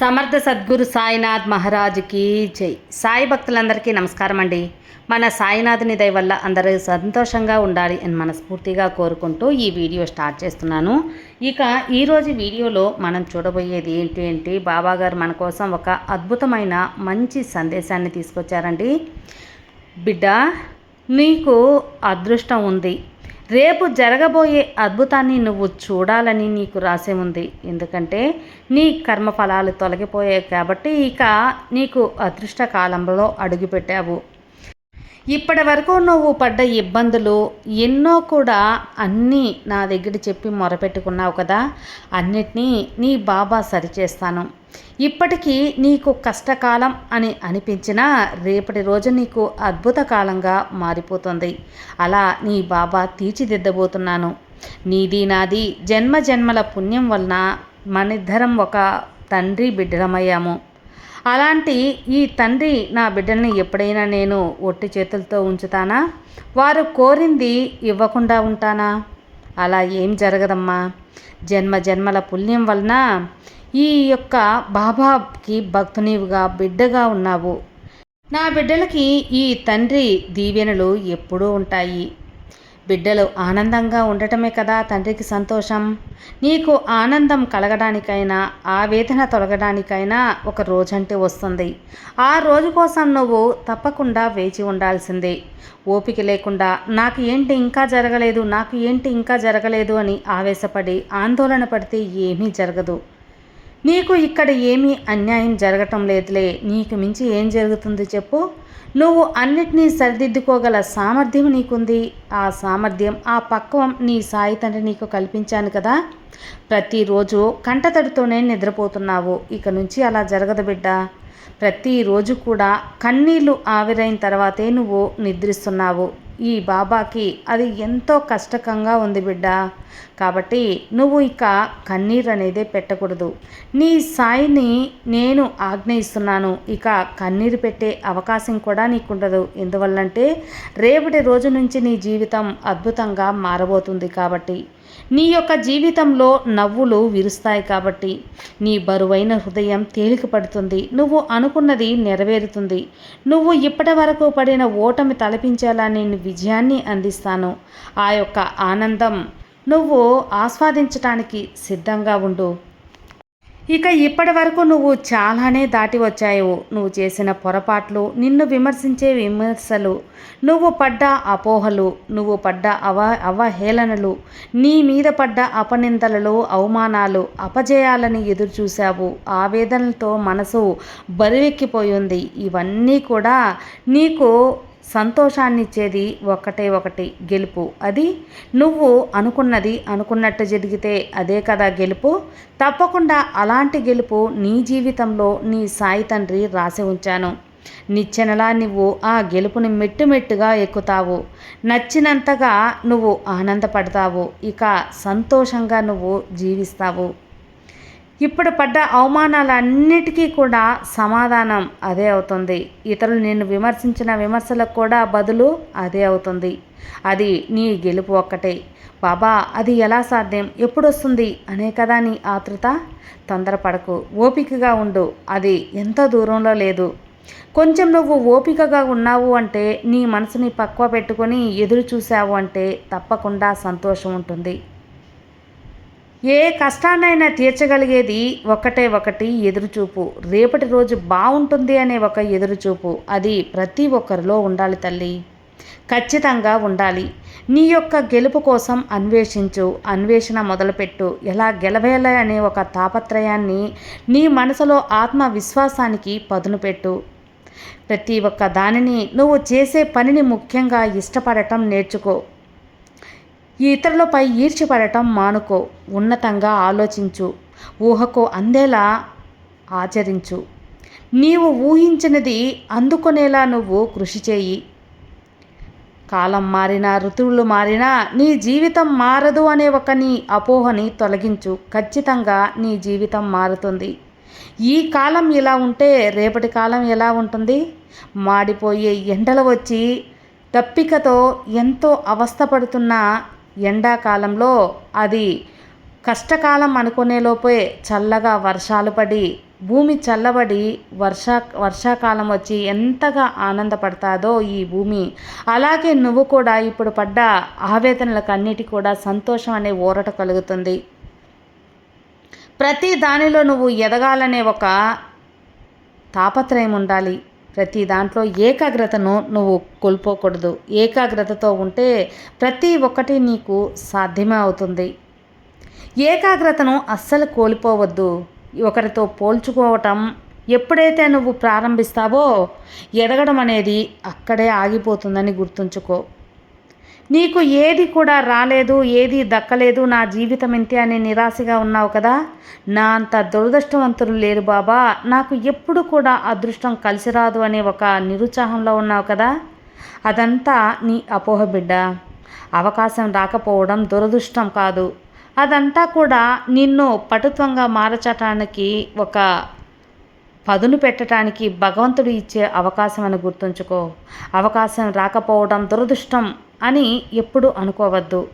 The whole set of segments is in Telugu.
సమర్థ సద్గురు సాయినాథ్ మహారాజుకి జై. సాయి భక్తులందరికీ నమస్కారం అండి. మన సాయినాథుని దయ వల్ల అందరూ సంతోషంగా ఉండాలి అని మనస్ఫూర్తిగా కోరుకుంటూ ఈ వీడియో స్టార్ట్ చేస్తున్నాను. ఇక ఈరోజు వీడియోలో మనం చూడబోయేది ఏంటి ఏంటి బాబా గారు మన కోసం ఒక అద్భుతమైన మంచి సందేశాన్ని తీసుకొచ్చారండి. బిడ్డ నీకు అదృష్టం ఉంది. రేపు జరగబోయే అద్భుతాన్ని నువ్వు చూడాలని నీకు రాసే ఉంది. ఎందుకంటే నీ కర్మ ఫలాలు తొలగిపోయాయి కాబట్టి ఇక నీకు అదృష్ట కాలంలో అడుగుపెట్టావు ఇప్పటి వరకు నువ్వు పడ్డ ఇబ్బందులు ఎన్నో కూడా అన్నీ నా దగ్గర చెప్పి మొరపెట్టుకున్నావు కదా. అన్నిటినీ నీ బాబా సరిచేస్తాను. ఇప్పటికీ నీకు కష్టకాలం అని అనిపించినా రేపటి రోజు నీకు అద్భుత కాలంగా మారిపోతుంది. అలా నీ బాబా తీర్చిదిద్దబోతున్నాను. నీది నాది జన్మ జన్మల పుణ్యం వలన మనిద్దరం ఒక తండ్రి బిడ్డలమయ్యాము. అలాంటి ఈ తండ్రి నా బిడ్డల్ని ఎప్పుడైనా నేను ఒట్టి చేతులతో ఉంచుతానా? వారు కోరింది ఇవ్వకుండా ఉంటానా? అలా ఏం జరగదమ్మా. జన్మ జన్మల పుణ్యం వలన ఈ యొక్క బాబాకి భక్తునివిగా బిడ్డగా ఉన్నావు. నా బిడ్డలకి ఈ తండ్రి దీవెనలు ఎప్పుడూ ఉంటాయి. బిడ్డలు ఆనందంగా ఉండటమే కదా తండ్రికి సంతోషం. నీకు ఆనందం కలగడానికైనా ఆవేదన తొలగడానికైనా ఒక రోజంటే వస్తుంది. ఆ రోజు కోసం నువ్వు తప్పకుండా వేచి ఉండాల్సిందే. ఓపిక లేకుండా నాకు ఏంటి ఇంకా జరగలేదు నాకు ఏంటి ఇంకా జరగలేదు అని ఆవేశపడి ఆందోళన పడితే ఏమీ జరగదు. నీకు ఇక్కడ ఏమీ అన్యాయం జరగటం లేదులే. నీకు మించి ఏం జరుగుతుంది చెప్పు. నువ్వు అన్నిటినీ సరిదిద్దుకోగల సామర్థ్యం నీకుంది. ఆ సామర్థ్యం ఆ పక్వం నీ సాయి తండ్రి నీకు కల్పించాను కదా. ప్రతిరోజు కంటతడితోనే నిద్రపోతున్నావు. ఇక నుంచి అలా జరగదు బిడ్డ. ప్రతిరోజు కూడా కన్నీళ్ళు ఆవిరైన తర్వాతే నువ్వు నిద్రిస్తున్నావు. ఈ బాబాకి అది ఎంతో కష్టకంగా ఉంది బిడ్డ. కాబట్టి నువ్వు ఇక కన్నీరు అనేదే పెట్టకూడదు. నీ సాయిని నేను ఆజ్ఞయిస్తున్నాను ఇక కన్నీరు పెట్టే అవకాశం కూడా నీకుండదు. ఎందువల్లంటే రేపటి రోజు నుంచి నీ జీవితం అద్భుతంగా మారబోతుంది కాబట్టి. నీ యొక్క జీవితంలో నవ్వులు విరుస్తాయి కాబట్టి నీ బరువైన హృదయం తేలిక పడుతుంది. నువ్వు అనుకున్నది నెరవేరుతుంది. నువ్వు ఇప్పటి వరకు పడిన ఓటమి తలపించేలా నేను విజయాన్ని అందిస్తాను. ఆ యొక్క ఆనందం నువ్వు ఆస్వాదించటానికి సిద్ధంగా ఉండు. ఇక ఇప్పటి వరకు నువ్వు చాలానే దాటి వచ్చావు. నువ్వు చేసిన పొరపాట్లు నిన్ను విమర్శించే విమర్శలు నువ్వు పడ్డ అపోహలు నువ్వు పడ్డ అవ అవహేళనలు నీ మీద పడ్డ అపనిందలలో అవమానాలు అపజయాలని ఎదురుచూశావు. ఆవేదనలతో మనసు బరువెక్కిపోయింది. ఇవన్నీ కూడా నీకు సంతోషాన్నిచ్చేది ఒకటే ఒకటి గెలుపు. అది నువ్వు అనుకున్నది అనుకున్నట్టు జరిగితే అదే కదా గెలుపు. తప్పకుండా అలాంటి గెలుపు నీ జీవితంలో నీ సాయి తండ్రి రాసి ఉంచాను. నిచ్చెనలా నువ్వు ఆ గెలుపుని మెట్టుమెట్టుగా ఎక్కుతావు. నచ్చినంతగా నువ్వు ఆనందపడతావు. ఇక సంతోషంగా నువ్వు జీవిస్తావు. ఇప్పుడు పడ్డ అవమానాలన్నిటికీ కూడా సమాధానం అదే అవుతుంది. ఇతరులు నిన్ను విమర్శించిన విమర్శలకు కూడా బదులు అదే అవుతుంది. అది నీ గెలుపు ఒక్కటే. బాబా అది ఎలా సాధ్యం? ఎప్పుడొస్తుంది? అనే కదా నీ ఆతృత తొందరపడకు. ఓపికగా ఉండు. అది ఎంత దూరంలో లేదు. కొంచెం నువ్వు ఓపికగా ఉన్నావు అంటే నీ మనసుని పక్వ పెట్టుకొని ఎదురు చూసావు అంటే తప్పకుండా సంతోషం ఉంటుంది. ఏ కష్టాన్నైనా తీర్చగలిగేది ఒకటే ఒకటి ఎదురుచూపు. రేపటి రోజు బాగుంటుంది అనే ఒక ఎదురుచూపు. అది ప్రతి ఒక్కరిలో ఉండాలి తల్లి. ఖచ్చితంగా ఉండాలి. నీ యొక్క గెలుపు కోసం అన్వేషించు. అన్వేషణ మొదలుపెట్టు. ఎలా గెలవేయాలి అనే ఒక తాపత్రయాన్ని నీ మనసులో ఆత్మవిశ్వాసానికి పదును పెట్టు. ప్రతి ఒక్క దానిని నువ్వు చేసే పనిని ముఖ్యంగా ఇష్టపడటం నేర్చుకో. ఇతరులపై ఈర్చిపడటం మానుకో ఉన్నతంగా ఆలోచించు ఊహకు అందేలా ఆచరించు. నీవు ఊహించినది అందుకునేలా నువ్వు కృషి చేయి. కాలం మారినా ఋతువులు మారినా నీ జీవితం మారదు అనే ఒక నీ అపోహని తొలగించు. ఖచ్చితంగా నీ జీవితం మారుతుంది. ఈ కాలం ఇలా ఉంటే రేపటి కాలం ఎలా ఉంటుంది? మాడిపోయే ఎండలు వచ్చి దప్పికతో ఎంతో అవస్థపడుతున్న ఎండాకాలంలో అది కష్టకాలం అనుకునేలోపే చల్లగా వర్షాలు పడి భూమి చల్లబడి వర్షా వర్షాకాలం వచ్చి ఎంతగా ఆనందపడతాదో ఈ భూమి. అలాగే నువ్వు కూడా ఇప్పుడు పడ్డ ఆవేదనలకన్నిటి కూడా సంతోషం అనే ఊరట కలుగుతుంది. ప్రతి దానిలో నువ్వు ఎదగాలనే ఒక తాపత్రయం ఉండాలి. ప్రతి దాంట్లో ఏకాగ్రతను నువ్వు కోల్పోకూడదు. ఏకాగ్రతతో ఉంటే ప్రతి ఒక్కటి నీకు సాధ్యమే అవుతుంది. ఏకాగ్రతను అస్సలు కోల్పోవద్దు. ఒకరితో పోల్చుకోవటం ఎప్పుడైతే నువ్వు ప్రారంభిస్తావో ఎదగడం అనేది అక్కడే ఆగిపోతుందని గుర్తుంచుకో. నీకు ఏది కూడా రాలేదు ఏది దక్కలేదు నా జీవితం ఇంతే అని నిరాశగా ఉన్నావు కదా? నా అంత దురదృష్టవంతులు లేరు బాబా. నాకు ఎప్పుడు కూడా అదృష్టం కలిసి రాదు అనే ఒక నిరుత్సాహంలో ఉన్నావు కదా? అదంతా నీ అపోహ బిడ్డ. అవకాశం రాకపోవడం దురదృష్టం కాదు. అదంతా కూడా నిన్ను పటుత్వంగా మార్చటానికి ఒక పదును పెట్టడానికి భగవంతుడు ఇచ్చే అవకాశం అని గుర్తుంచుకో. అవకాశం రాకపోవడం దురదృష్టం. అని ఎప్పుడు అనుకోవద్దు.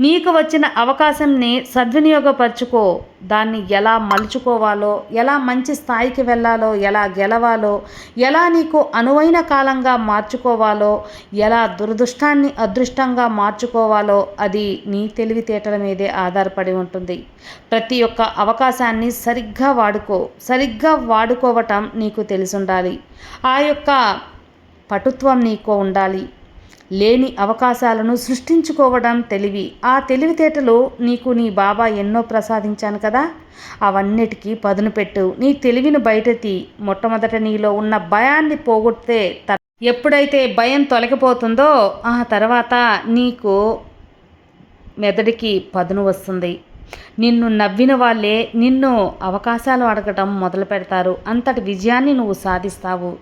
నీకు వచ్చిన అవకాశంని సద్వినియోగపరచుకో. దాన్ని ఎలా మలుచుకోవాలో ఎలా మంచి స్థాయికి వెళ్ళాలో ఎలా గెలవాలో ఎలా నీకు అనువైన కాలంగా మార్చుకోవాలో ఎలా దురదృష్టాన్ని అదృష్టంగా మార్చుకోవాలో అది నీ తెలివితేటల మీదే ఆధారపడి ఉంటుంది. ప్రతి ఒక్క అవకాశాన్ని సరిగ్గా వాడుకో. సరిగ్గా వాడుకోవటం నీకు తెలిసుండాలి. ఆ యొక్క పటుత్వం నీకు ఉండాలి. లేని అవకాశాలను సృష్టించుకోవడం తెలివి. ఆ తెలివితేటలు నీకు నీ బాబా ఎన్నో ప్రసాదించాను కదా? అవన్నిటికీ పదును పెట్టు. నీ తెలివిని బయటతి మొట్టమొదట నీలో ఉన్న భయాన్ని పోగొడితే ఎప్పుడైతే భయం తొలగిపోతుందో ఆ తర్వాత నీకు మెదడికి పదును వస్తుంది. నిన్ను నవ్విన వాళ్ళే నిన్ను అవకాశాలు అడగటం మొదలు పెడతారు. అంతటి విజయాన్ని నువ్వు సాధిస్తావు.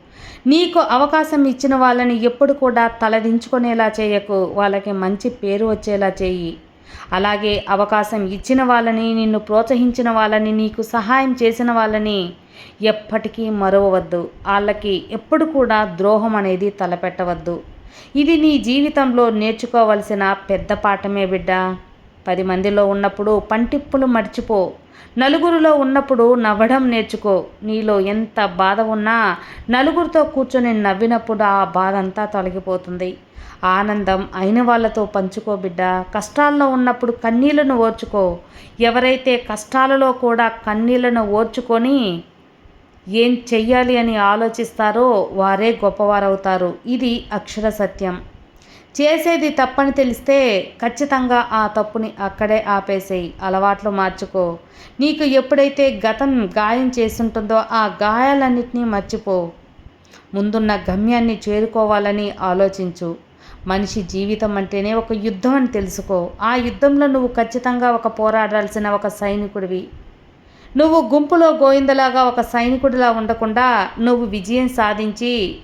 నీకు అవకాశం ఇచ్చిన వాళ్ళని ఎప్పుడు కూడా తలదించుకునేలా చేయకు. వాళ్ళకి మంచి పేరు వచ్చేలా చేయి. అలాగే అవకాశం ఇచ్చిన వాళ్ళని నిన్ను ప్రోత్సహించిన వాళ్ళని నీకు సహాయం చేసిన వాళ్ళని ఎప్పటికీ మరవవద్దు. వాళ్ళకి ఎప్పుడు కూడా ద్రోహం అనేది తలపెట్టవద్దు. ఇది నీ జీవితంలో నేర్చుకోవలసిన పెద్ద పాఠమే బిడ్డ. పది మందిలో ఉన్నప్పుడు పంటిప్పులు మర్చిపో. నలుగురిలో ఉన్నప్పుడు నవ్వడం నేర్చుకో. నీలో ఎంత బాధ ఉన్నా నలుగురితో కూర్చొని నవ్వినప్పుడు ఆ బాధ అంతా తొలగిపోతుంది. ఆనందం అయిన వాళ్ళతో పంచుకో బిడ్డ. కష్టాల్లో ఉన్నప్పుడు కన్నీళ్ళను ఓర్చుకో. ఎవరైతే కష్టాలలో కూడా కన్నీళ్ళను ఓర్చుకొని ఏం చెయ్యాలి అని ఆలోచిస్తారో వారే గొప్పవారవుతారు. ఇది అక్షర సత్యం. చేసేది తప్పని తెలిస్తే ఖచ్చితంగా ఆ తప్పుని అక్కడే ఆపేసేయి అలవాట్లు మార్చుకో. నీకు ఎప్పుడైతే గతం గాయం చేస్తుంటుందో ఆ గాయాలన్నింటినీ మర్చిపో. ముందున్న గమ్యాన్ని చేరుకోవాలని ఆలోచించు. మనిషి జీవితం అంటేనే ఒక యుద్ధం అని తెలుసుకో. ఆ యుద్ధంలో నువ్వు ఖచ్చితంగా ఒక పోరాడాల్సిన ఒక సైనికుడివి. నువ్వు గుంపులో గోయిందలాగా ఒక సైనికుడిలా ఉండకుండా నువ్వు విజయం సాధించి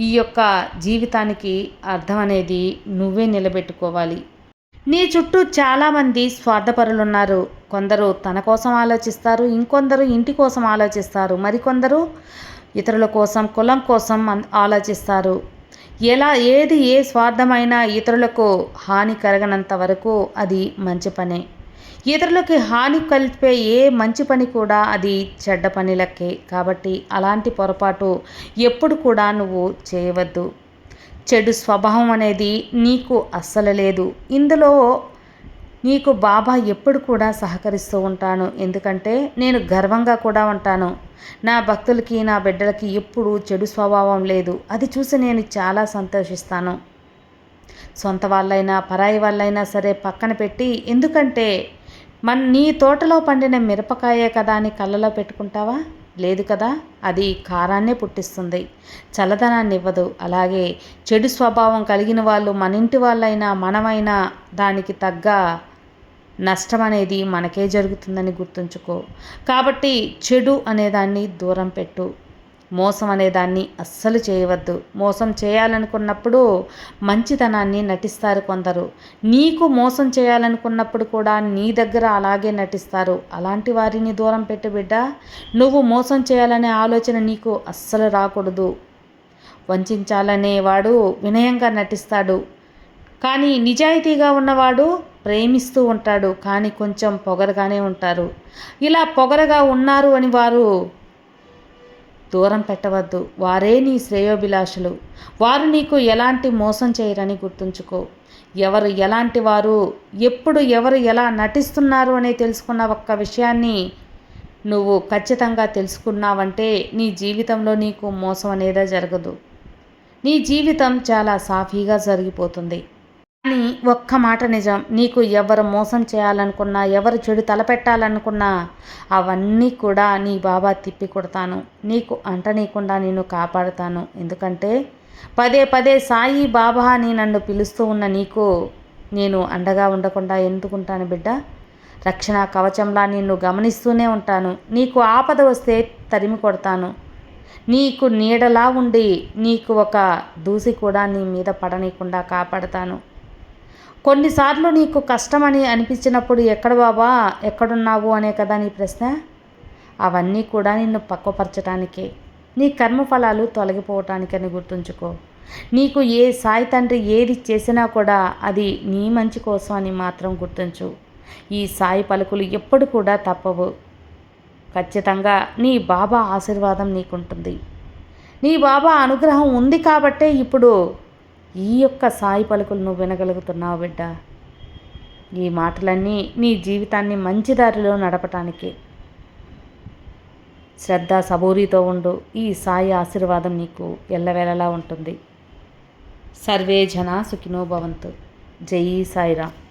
ఈ యొక్క జీవితానికి అర్థం అనేది నువ్వే నిలబెట్టుకోవాలి. నీ చుట్టూ చాలామంది స్వార్థపరులున్నారు. కొందరు తన కోసం ఆలోచిస్తారు ఇంకొందరు ఇంటి కోసం ఆలోచిస్తారు. మరికొందరు ఇతరుల కోసం కులం కోసం ఆలోచిస్తారు. ఎలా ఏది ఏ స్వార్థమైనా ఇతరులకు హాని కలగనంత వరకు అది మంచి పనే. ఇతరులకి హాని కలిపే ఏ మంచి పని కూడా అది చెడ్డ పని లెక్కే. కాబట్టి అలాంటి పొరపాటు ఎప్పుడు కూడా నువ్వు చేయవద్దు. చెడు స్వభావం అనేది నీకు అస్సలు లేదు. ఇందులో నీకు బాబా ఎప్పుడు కూడా సహకరిస్తూ ఉంటాను. ఎందుకంటే నేను గర్వంగా కూడా ఉంటాను. నా భక్తులకి నా బిడ్డలకి ఎప్పుడు చెడు స్వభావం లేదు. అది చూసి నేను చాలా సంతోషిస్తాను. సొంత వాళ్ళైనా పరాయి వాళ్ళైనా సరే పక్కన పెట్టి ఎందుకంటే మన నీ తోటలో పండిన మిరపకాయే కదా అని కళ్ళలో పెట్టుకుంటావా? లేదు కదా అది కారాన్నే పుట్టిస్తుంది. చల్లదనాన్ని ఇవ్వదు అలాగే చెడు స్వభావం కలిగిన వాళ్ళు మన ఇంటి వాళ్ళైనా మనమైనా దానికి తగ్గ నష్టం అనేది మనకే జరుగుతుందని గుర్తుంచుకో. కాబట్టి చెడు అనేదాన్ని దూరం పెట్టు. మోసం అనేదాన్ని అస్సలు చేయవద్దు. మోసం చేయాలనుకున్నప్పుడు మంచితనాన్ని నటిస్తారు కొందరు. నీకు మోసం చేయాలనుకున్నప్పుడు కూడా నీ దగ్గర అలాగే నటిస్తారు. అలాంటి వారిని దూరం పెట్టు బిడ్డ. నువ్వు మోసం చేయాలనే ఆలోచన నీకు అస్సలు రాకూడదు. వంచాలనేవాడు వినయంగా నటిస్తాడు. కానీ నిజాయితీగా ఉన్నవాడు ప్రేమిస్తూ ఉంటాడు. కానీ కొంచెం పొగరగానే ఉంటారు. ఇలా పొగరగా ఉన్నారు అని వారు దూరం పెట్టవద్దు. వారే నీ శ్రేయోభిలాషులు. వారు నీకు ఎలాంటి మోసం చేయరని గుర్తుంచుకో. ఎవరు ఎలాంటి వారు ఎప్పుడు ఎవరు ఎలా నటిస్తున్నారు అని తెలుసుకున్న ఒక్క విషయాన్ని నువ్వు ఖచ్చితంగా తెలుసుకున్నావంటే నీ జీవితంలో నీకు మోసం అనేదే జరగదు. నీ జీవితం చాలా సాఫీగా జరిగిపోతుంది. కానీ ఒక్క మాట నిజం. నీకు ఎవరు మోసం చేయాలనుకున్నా ఎవరు చెడు తలపెట్టాలనుకున్నా అవన్నీ కూడా నీ బాబా తిప్పి కొడతాను. నీకు అంటనీయకుండా నేను కాపాడుతాను. ఎందుకంటే పదే పదే సాయి బాబా అని నన్ను పిలుస్తూ ఉన్న నీకు నేను అండగా ఉండకుండా ఎందుకుంటాను బిడ్డ? రక్షణ కవచంలా నిన్ను గమనిస్తూనే ఉంటాను. నీకు ఆపద వస్తే తరిమి కొడతాను. నీకు నీడలా ఉండి నీకు ఒక దూసి కూడా నీ మీద పడనీయకుండా కాపాడతాను. కొన్నిసార్లు నీకు కష్టమని అనిపించినప్పుడు ఎక్కడ బాబా ఎక్కడున్నావు అనే కదా నీ ప్రశ్న? అవన్నీ కూడా నిన్ను పక్వపరచడానికే నీ కర్మఫలాలు తొలగిపోవటానికని గుర్తుంచుకో. నీకు ఏ సాయి తండ్రి ఏది చేసినా కూడా అది నీ మంచి కోసం అని మాత్రం గుర్తుంచు. ఈ సాయి పలుకులు ఎప్పుడు కూడా తప్పవు. ఖచ్చితంగా నీ బాబా ఆశీర్వాదం నీకుంటుంది. నీ బాబా అనుగ్రహం ఉంది కాబట్టే ఇప్పుడు ఈ యొక్క సాయి పలుకులు నువ్వు వినగలుగుతున్నావు బిడ్డ. ఈ మాటలన్నీ నీ జీవితాన్ని మంచి దారిలో నడపటానికి శ్రద్ధ సబూరితో ఉండు. ఈ సాయి ఆశీర్వాదం నీకు ఎల్లవేళలా ఉంటుంది. సర్వే జనా సుఖినో భవంతు. జై సాయిరామ్.